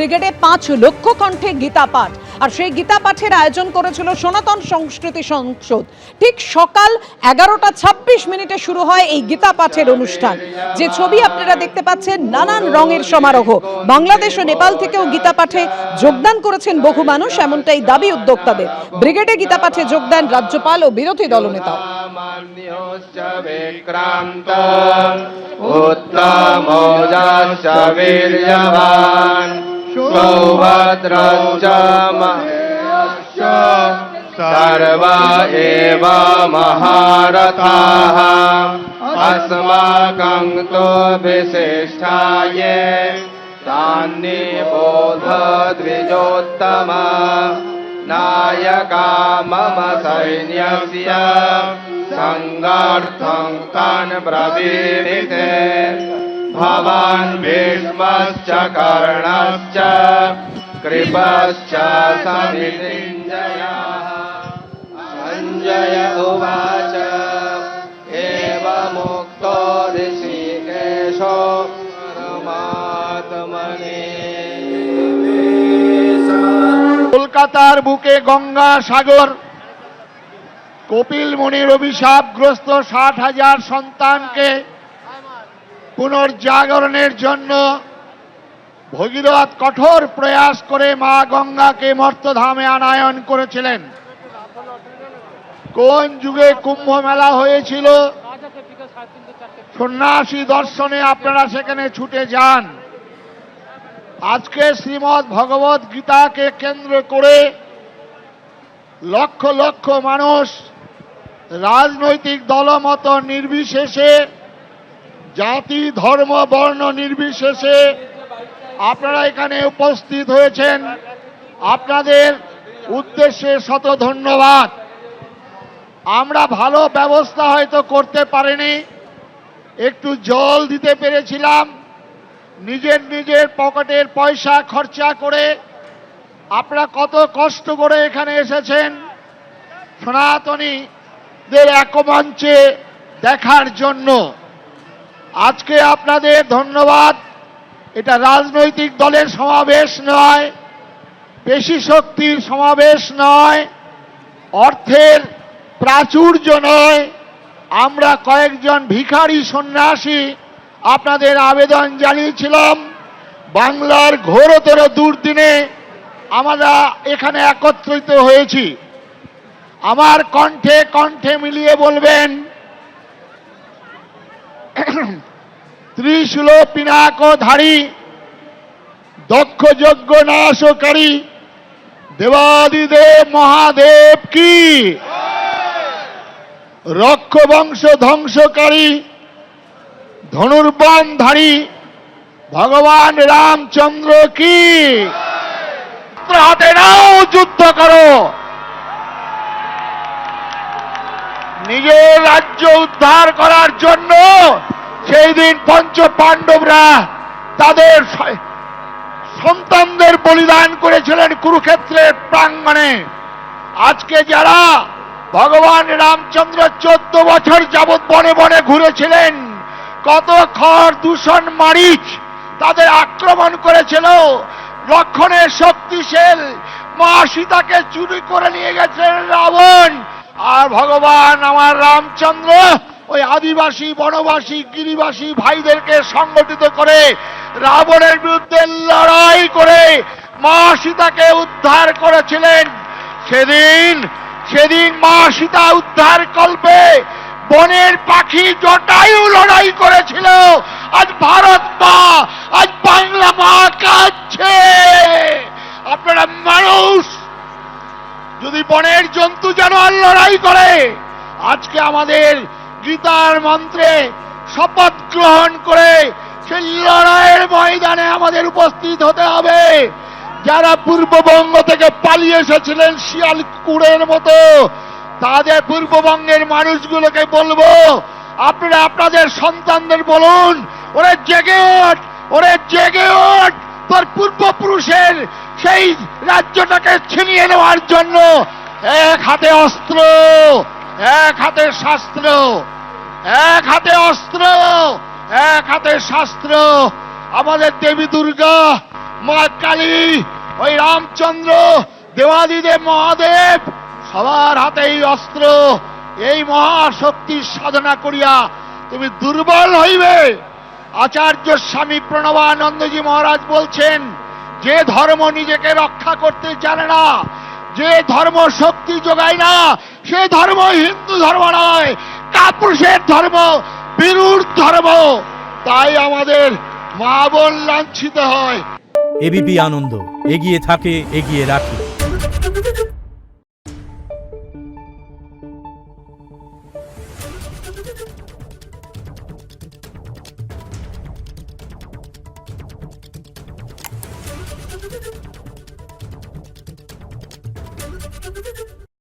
ব্রিগেডে পাঁচ লক্ষ কণ্ঠে গীতা পাঠ আর সেই গীতা পাঠের আয়োজন করেছিল সনাতন সংস্কৃতি সংসদ। ঠিক সকাল এগারোটা ছাব্বিশ মিনিটে শুরু হয় এই গীতা পাঠের অনুষ্ঠান। যে ছবি আপনারা দেখতে পাচ্ছেন, নানান রঙের সমারোহ। বাংলাদেশ ও নেপাল থেকেও গীতা পাঠে যোগদান করেছেন বহু মানুষ, এমনটাই দাবি উদ্যোক্তাদের। ব্রিগেডে গীতা পাঠে যোগদান রাজ্যপাল ও বিরোধী দলনেতা উত্তম भद्रौ च सर्वा एव महारथाः। अस्माकं तु विशिष्टाय तान्ये बोधद्विजोत्तमा नायका मम सैन्यस्य सङ्गार्थं तान् ब्रवीणिते भवान् भीष्मश्च कर्णश्च कृपश्च समितिञ्जयः सञ्जय उवाच एवमुक्तो ऋषिकेशो परमात्मने কলকাতার বুকে গঙ্গা সাগর কপিল মুনির অভিশাপগ্রস্ত ষাট হাজার সন্তানকে পুনর্জাগরণের জন্য ভগীরথ কঠোর প্রয়াস করে মা গঙ্গাকে মর্তধামে আনায়ন করেছিলেন। কোন যুগে কুম্ভ মেলা হয়েছিল? সন্ন্যাসী দর্শনে আপনারা সেখানে ছুটে যান। আজকে শ্রীমৎ ভগবত গীতাকে কেন্দ্র করে লক্ষ লক্ষ মানুষ রাজনৈতিক দলমত নির্বিশেষে জাতি, ধর্ম, বর্ণ নির্বিশেষে আপনারা এখানে উপস্থিত হয়েছেন। আপনাদের উদ্দেশ্যে শত ধন্যবাদ। আমরা ভালো ব্যবস্থা হয়তো করতে পারিনি। একটু জল দিতে পেরেছিলাম। নিজের নিজের পকেটের পয়সা খরচা করে আপনারা কত কষ্ট করে এখানে এসেছেন। সনাতনীদের একমঞ্চে দেখার জন্য আজকে আপনাদের ধন্যবাদ। এটা রাজনৈতিক দলের সমাবেশ নয় পেশি শক্তির সমাবেশ নয়, অর্থের প্রাচুর্য নয়। আমরা কয়েকজন ভিখারি সন্ন্যাসী আপনাদের আবেদন জানিয়েছিলাম, বাংলার ঘোরতর দুর্দিনে আমরা এখানে একত্রিত হয়েছি। আমার কণ্ঠে কণ্ঠে মিলিয়ে বলবেন ত্রিশূল পিনাকধারী দক্ষ যজ্ঞ নাশকারী দেবাদিদেব মহাদেব কি? রক্ষ বংশ ধ্বংসকারী ধনুর্বাণধারী ভগবান রামচন্দ্র কি? হাতে নাও, যুদ্ধ করো। নিজের রাজ্য উদ্ধার করার জন্য সেই দিন পঞ্চ পাণ্ডবরা তাদের সন্তানদের বলিদান করেছিলেন কুরুক্ষেত্রের প্রাঙ্গণে। আজকে যারা ভগবান রামচন্দ্র চোদ্দ বছর যাবৎ বনে বনে ঘুরেছিলেন, কত খড় দূষণ মারিচ তাদের আক্রমণ করেছিল। লক্ষণের শক্তিশীল মা সীতাকে চুরি করে নিয়ে গেছিলেন রাবণ। আর ভগবান আমার রামচন্দ্র ওই আদিবাসী, বনবাসী, গিরিবাসী ভাইদেরকে সংগঠিত করে রাবণের বিরুদ্ধে লড়াই করে মা সীতাকে উদ্ধার করেছিলেন। সেদিন সেদিন মা সীতা উদ্ধার কল্পে বনের পাখি জটায়ু লড়াই করেছিল। আজ ভারত মা, আজ বাংলা মা কাঁদছে। আপনারা মানুষ, যদি বনের জন্তু জানোয়ার লড়াই করে, আজকে আমাদের গীতার মন্ত্রে শপথ গ্রহণ করে সেই লড়াইয়ের ময়দানে আমাদের উপস্থিত হতে হবে। যারা পূর্ববঙ্গ থেকে পালিয়ে এসেছিলেন শিয়াল কুড়ের মতো, তাদের পূর্ববঙ্গের মানুষগুলোকে বলব, আপনারা আপনাদের সন্তানদের বলুন, ওরে জেগে ওঠ, ওরে জেগে ওঠ, তোর পূর্বপুরুষের সেই রাজ্যটাকে ছিনিয়ে নেওয়ার জন্য এক হাতে অস্ত্র, এক হাতে শাস্ত্র। এক হাতে অস্ত্র, এক হাতে শাস্ত্র। আমাদের দেবী দুর্গা, মা কালী, ওই রামচন্দ্র দেবাদিদেব মহাদেব, সবার হাতে এই অস্ত্র, এই মহাশক্তির সাধনা করিয়া তুমি দুর্বল হইবে। আচার্য স্বামী প্রণবানন্দজি মহারাজ বলছেন, যে ধর্ম নিজেকে রক্ষা করতে জানে না, যে ধর্ম শক্তি যোগায় না, সে ধর্ম হিন্দু ধর্ম নয় কাপুরুষের ধর্ম বিরুর ধর্ম। তাই আমাদের মা বোন লাঞ্ছিত হয়। এবিপি আনন্দ, এগিয়ে থাকে, এগিয়ে রাখে।